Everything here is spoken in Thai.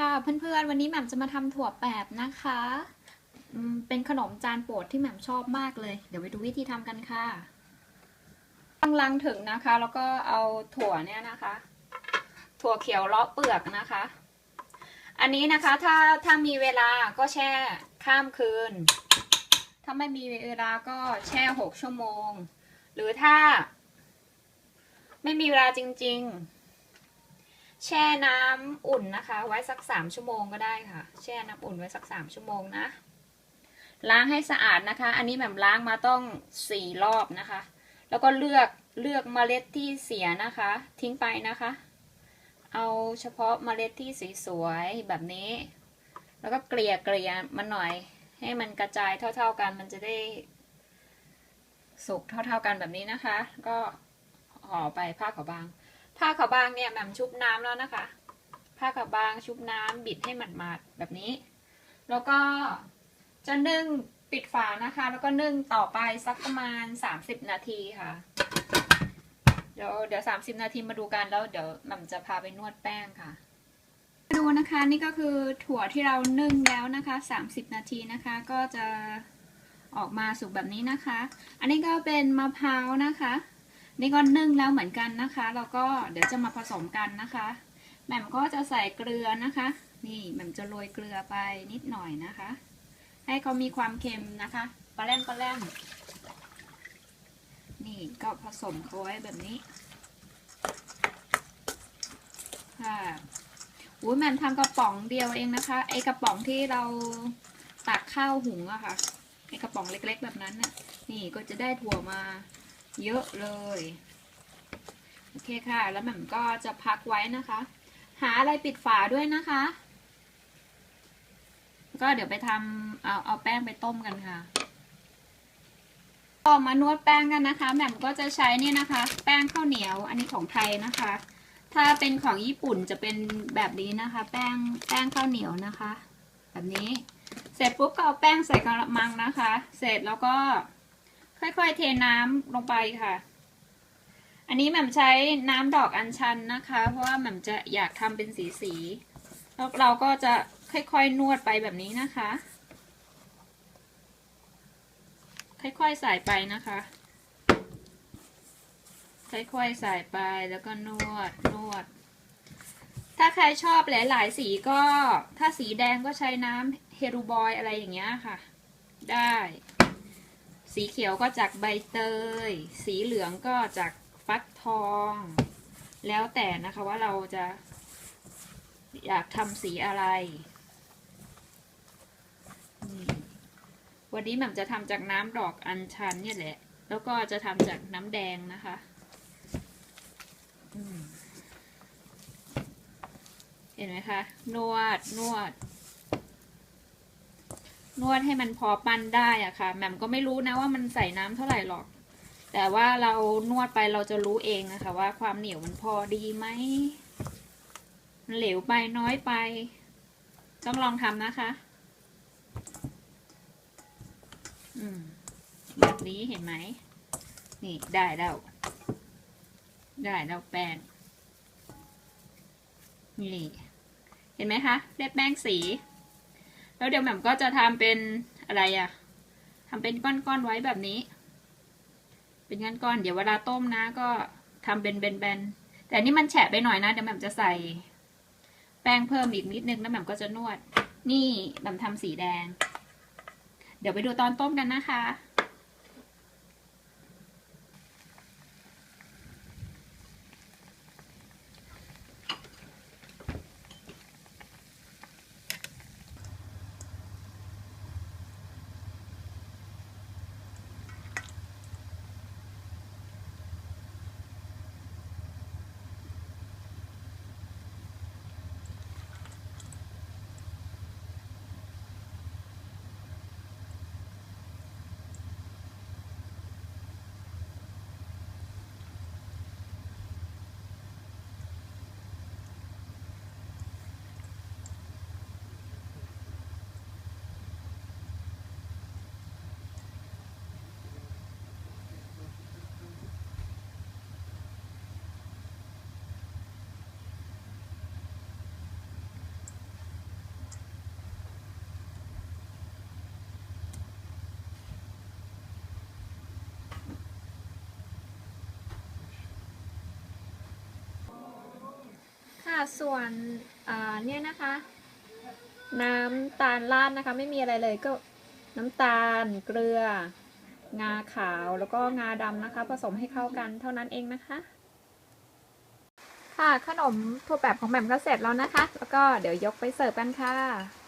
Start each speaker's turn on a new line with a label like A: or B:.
A: ค่ะ เพื่อนๆ วันนี้แหม่มจะมาทำถั่วแปบนะคะเป็นขนมจานโปรดที่แหม่มชอบมากเลย เดี๋ยวไปดูวิธีทำกันค่ะตั้งลังถึงนะคะ แล้วก็เอาถั่วเนี่ยนะคะ ถั่วเขียวเลาะเปลือกนะคะ อันนี้นะคะถ้าถ้ามีเวลาก็แช่ข้ามคืน ถ้าไม่มีเวลาก็แช่หกชั่วโมง หรือถ้า ไม่มีเวลาจริง ๆ แช่น้ำอุ่นนะคะ ไว้สักสามชั่วโมงก็ได้ค่ะ แช่น้ำอุ่นไว้สักสามชั่วโมงนะ ล้างให้สะอาดนะคะ อันนี้แหม่มล้างมาต้องสี่รอบนะคะ แล้วก็เลือกเลือกเมล็ดที่เสียนะคะ ทิ้งไปนะคะ เอาเฉพาะเมล็ดที่สวยๆแบบนี้ แล้วก็เกลี่ยเกลี่ยมันหน่อยให้มันกระจายเท่า ๆกันมันจะได้ สุกเท่าๆกันแบบนี้นะคะ ก็ห่อไปผ้าขาวบาง ผ้าขาวบางเนี่ยแหม่มชุบน้ำแล้วนะคะ ผ้าขาวบางชุบน้ำบิดให้หมาดๆแบบนี้ แล้วก็จะนึ่งปิดฝานะคะ แล้วก็นึ่งต่อไปสักประมาณ 30 นาทีค่ะ เดี๋ยวเดี๋ยว 30 นาทีมาดูกันแล้วเดี๋ยวหม่มจะพาไปนวดแป้งค่ะดูนะคะนี่ก็คือถั่วที่เรานึ่งแล้วนะคะ 30 นาทีนะคะ ก็จะออกมาสุกแบบนี้นะคะ อันนี้ก็เป็นมะพร้าวนะคะ นี่ก็นึ่งแล้วเหมือนกันนะคะ แล้วก็เดี๋ยวจะมาผสมกันนะคะ แหม่มก็จะใส่เกลือนะคะ นี่แหม่มจะโรยเกลือไปนิดหน่อยนะคะ ให้เขามีความเค็มนะคะปลาแรมปลาแรมนี่ก็ผสมเขาไว้แบบนี้ค่ะอุ้ยแหม่มทำกระป๋องเดียวเองนะคะ ไอกระป๋องที่เราตักข้าวหุงอะค่ะไอกระป๋องเล็กๆแบบนั้นน่ะ นี่ก็จะได้ถั่วมา เยอะเลย โอเคค่ะ แล้วแหม่มก็จะพักไว้นะคะ หาอะไรปิดฝาด้วยนะคะ ก็เดี๋ยวไปทำเอาเอาแป้งไปต้มกันค่ะต่อมานวดแป้งกันนะคะแหม่มก็จะใช้นี่นะคะ แป้งข้าวเหนียวอันนี้ของไทยนะคะ ถ้าเป็นของญี่ปุ่นจะเป็นแบบนี้นะคะ แป้งแป้งข้าวเหนียวนะคะ แบบนี้ เสร็จปุ๊บก็เอาแป้งใส่กระมังนะคะ เสร็จแล้วก็ ค่อยๆเทน้ำลงไปค่ะ อันนี้แหม่มใช้น้ำดอกอัญชันนะคะ เพราะว่าแหม่มจะอยากทำเป็นสีสีๆแล้วเราก็จะค่อยๆนวดไปแบบนี้นะคะ ค่อยๆใส่ไปนะคะ ค่อยๆใส่ไปแล้วก็นวดนวด ถ้าใครชอบหลายๆสีก็ถ้าสีแดงก็ใช้น้ำเฮรูบอยอะไรอย่างเงี้ยค่ะ ได้ สีเขียวก็จากใบเตย สีเหลืองก็จากฟักทอง แล้วแต่นะคะว่าเราจะอยากทำสีอะไร วันนี้แหม่มจะทำจากน้ำดอกอัญชันเนี่ยแหละ แล้วก็จะทำจากน้ำแดงนะคะเห็นไหมคะ นวด นวด นวดให้มันพอปั้นได้อะค่ะแหม่มก็ไม่รู้นะว่ามันใส่น้ำเท่าไหร่หรอก แต่ว่าเรานวดไปเราจะรู้เองนะคะว่าความเหนียวมันพอดีไหมมันเหลวไปน้อยไป ต้องลองทำนะคะ อืมแบบนี้เห็นไหมนี่ได้แล้วได้แล้วแป้งนี่เห็นไหมคะได้แป้งสี แล้วเดี๋ยวแหม่มก็จะทำเป็นอะไรอะทำเป็นก้อนๆไว้แบบนี้ เป็นก้อนๆเดี๋ยวเวลาต้มนะ ก็ทำเป็นแบนๆแต่นี่มันแฉะไปหน่อยนะเดี๋ยวแหม่มจะใส่แป้งเพิ่มอีกนิดนึงแล้วแหม่มก็จะนวด นี่แหม่มทำสีแดง เดี๋ยวไปดูตอนต้มกันนะคะ ส่วนเนี่ยนะคะ น้ำตาลราดนะคะ ไม่มีอะไรเลยก็น้ำตาลเกลืองาขาวแล้วก็งาดำนะคะ ผสมให้เข้ากันเท่านั้นเองนะคะ ค่ะขนมทั่วแบบของแหม่มก็เสร็จแล้วนะคะ แล้วก็เดี๋ยวยกไปเสิร์ฟกันค่ะ